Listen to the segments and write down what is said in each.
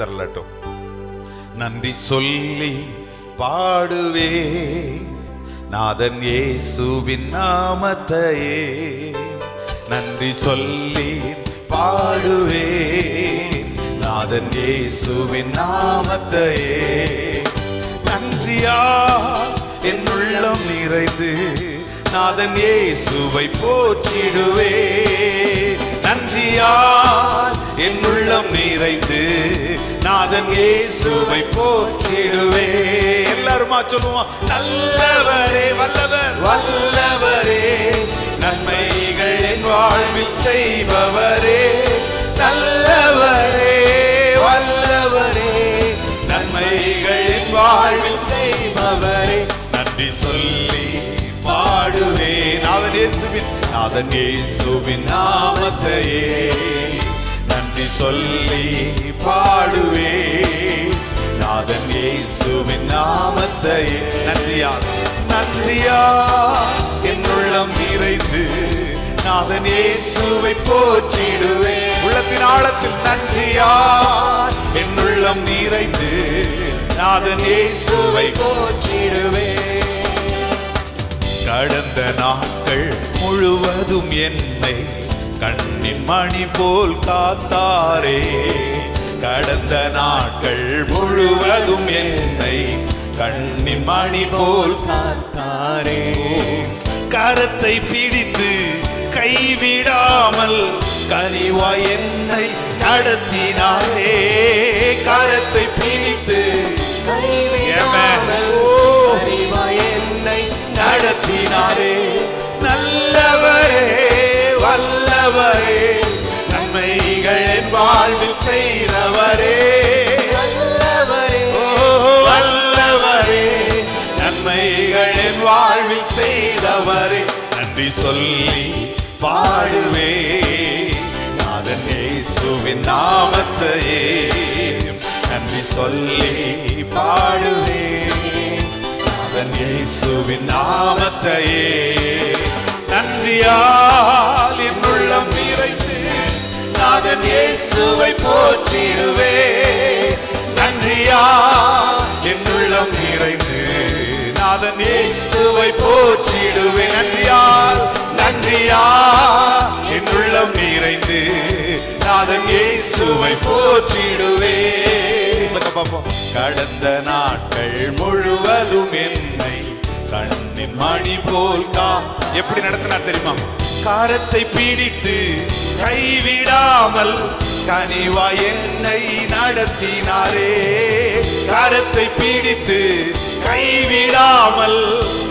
தரலட்டும். நன்றி சொல்லி பாடுவே. நாதன் இயேசுவின் நாமத்தையே. நன்றி சொல்லி பாடுவே. நாதன் இயேசுவின் நாமத்தையே. நன்றியா என் உள்ளம் நிறைந்து நாதன் இயேசுவை போற்றிடுவே. நன்றியால் என் உள்ளம் நிறைந்து நாதன் இயேசுவை போற்றிடுவே. எல்லாருமா சொல்லுவோம். நல்லவரே வல்லவர் வல்லவரே நன்மைகள் என் வாழ்வில் செய்பவரே நல்லவரே இயேசுவின் நாதன் இயேசுவின் நாமத்தையே நன்றி சொல்லி பாடுவே. நாதன் இயேசுவின் நாமத்தையே. நன்றியா? நன்றியா? என்னுள்ளம் நிறைந்து நாதன் இயேசுவை போற்றிடுவே. உள்ளத்தின் ஆழத்தில் நன்றியா? என்னுள்ளம் நிறைந்து நாதன் இயேசுவை போற்றிடுவே. கடந்த நாட்கள் முழுவதும் என்னை. கண்ணின் மணி போல் காத்தாரே. கடந்த நாட்கள் முழுவதும் என்னை கண்ணின் மணி போல் காத்தாரே. கரத்தை பிடித்து கைவிடாமல் கனிவா என்னை நடத்தினாரே. கரத்தை பிடித்து கைவிடாமல் என்னை நடத்தினாரே. நல்லவரே வல்லவரே. நன்மைகள் என் வாழ்வில் செய்தவரே. நல்லவரே ஓ வல்லவரே. நன்மைகள் என் வாழ்வில் செய்தவரே. நன்றி சொல்லி பாடுவே. நாதன் இயேசுவின் நாமத்தையே. நன்றி சொல்லி பாடுவே. நாதன் இயேசுவின் நாமத்தையே. நன்றியால் என் உள்ளம் நிறைந்து நாதன் இயேசுவை போற்றிடுவே. நன்றியால் என் உள்ளம் நிறைந்து நாதன் இயேசுவை போற்றிடுவே. நன்றியால் நன்றியால் என் உள்ளம் நிறைந்து நாதன் இயேசுவை போற்றிடுவே. கடந்த நாட்கள் முழுவதும் என்னை கண்ணின் மணி போல் கா. எப்படி நடத்தினார் தெரியுமா? காரத்தை பிடித்து கைவிடாமல் கனிவா என்னை நடத்தினாரே. காரத்தை பிடித்து கைவிடாமல்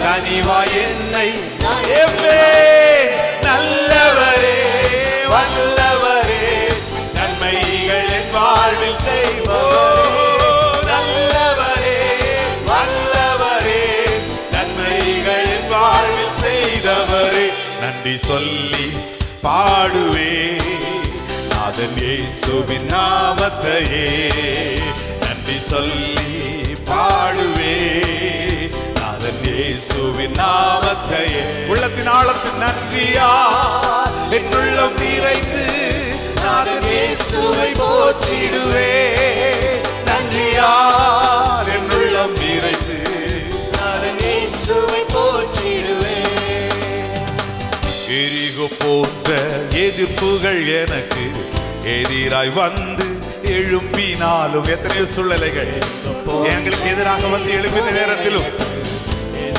கனிவா என்னை. நல்லவரே வல்ல சொல்லி பாடுவே. நாதன் இயேசுவின் நாமத்தையே நன்றி சொல்லி பாடுவே. நாதன் இயேசுவின் நாமத்தையே. உள்ளத்தின் ஆழத்தின் நன்றியா? என் உள்ளம் நிறைந்து நாதன் இயேசுவை போற்றிடுவே. எதிர்ப்புகள் எனக்கு எதிராய் வந்து எழும்பினாலும் எத்தனையோ சூழ்நிலைகள் எங்களுக்கு எதிராக வந்து எழுப்பின நேரத்திலும்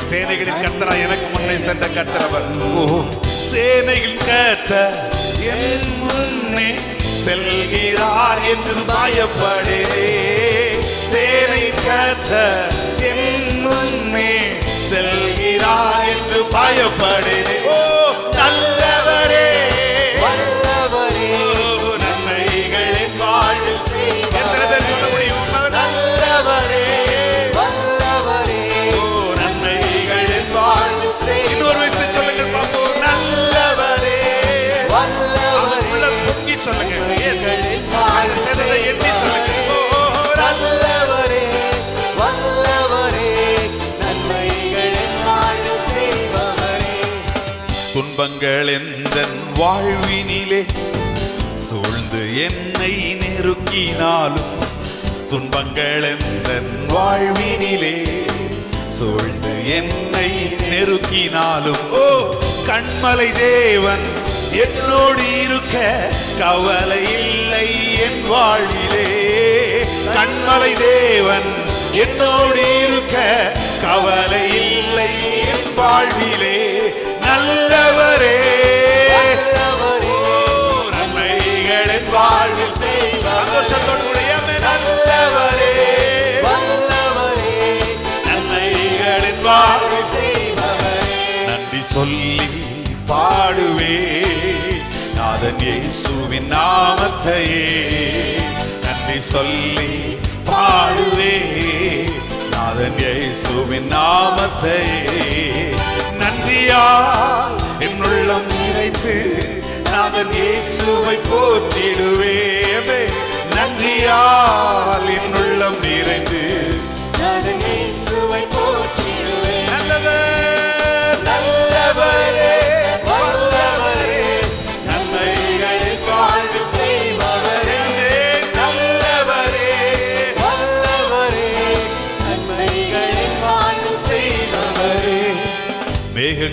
சேனைகளின் கத்தரா எனக்கு முன்னே சென்ற கத்தரவர் ஓ சேனைகள் கத்த என் முன்னே செல்கிறார் என்று பயப்படே. சேனை கத்த என் முன்னே செல்கிறார் என்று பயப்படே. துன்பங்கள் எந்த வாழ்வினிலே? சூழ்ந்து என்னை நெருக்கினாலும் துன்பங்கள் எந்தன் வாழ்வினிலே? சூழ்ந்து என்னை நெருக்கினாலும் ஓ கண்மலை தேவன் என்னோடு இருக்க கவலை இல்லை என் வாழ்விலே. கண்மலை தேவன் என்னோடு இருக்க கவலை இல்லை என் வாழ்விலே. நல்லவரே நன்மைகளின் வாழ்வில் சந்தோஷத்தோடு நல்லவரே நன்மைகளின் செய்பவரே நன்றி சொல்லி பாடுவே. நாதன் இயேசுவின் நாமத்தையே. நன்றி சொல்லி பாடுவே. நாதன் இயேசுவின் நாமத்தையே. நன்றியால் என்னுள்ளம் நிறைந்து நாதன் இயேசுவை போற்றிடுவேமே நன்றியால் என்னுள்ளம் நிறைந்து. நான்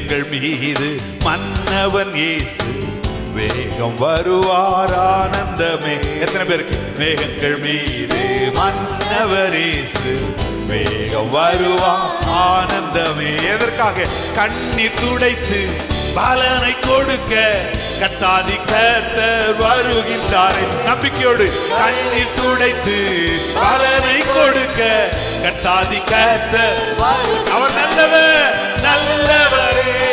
எங்கள் மீது மன்னவன் இயேசு. வேகம் வருவார் ஆனந்தமே. எத்தனை பேருக்கு? மேகங்கள் மீது மன்னவர் இயேசு. வேகம் வருவார் ஆனந்தமே. எதற்காக? கண்ணீர் துடைத்து பலனை கொடுக்க. கட்டாதி கத்தர் வருகின்றாரே. நம்பிக்கையோடு கண்ணீர் துடைத்து பலனை கொடுக்க. கட்டாதி கத்தர் அவர் நல்லவர். நல்லவரே.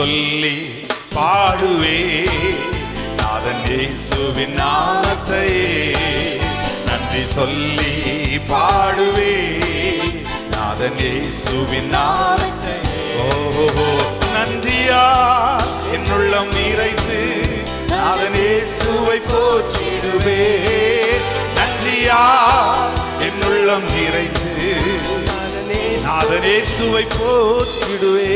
சொல்லி பாடுவே. நாதன் இயேசுவின் நாமத்தையே நன்றி சொல்லி பாடுவே. நாதன் இயேசுவின் நாமத்தை. ஓஹோ நன்றியா? என்னுள்ளம் நிறைத்து நாதன் இயேசுவை போற்றிடுவே. நன்றியா? என்னுள்ளம் நிறைத்து நாதன் இயேசுவை போற்றிடுவே.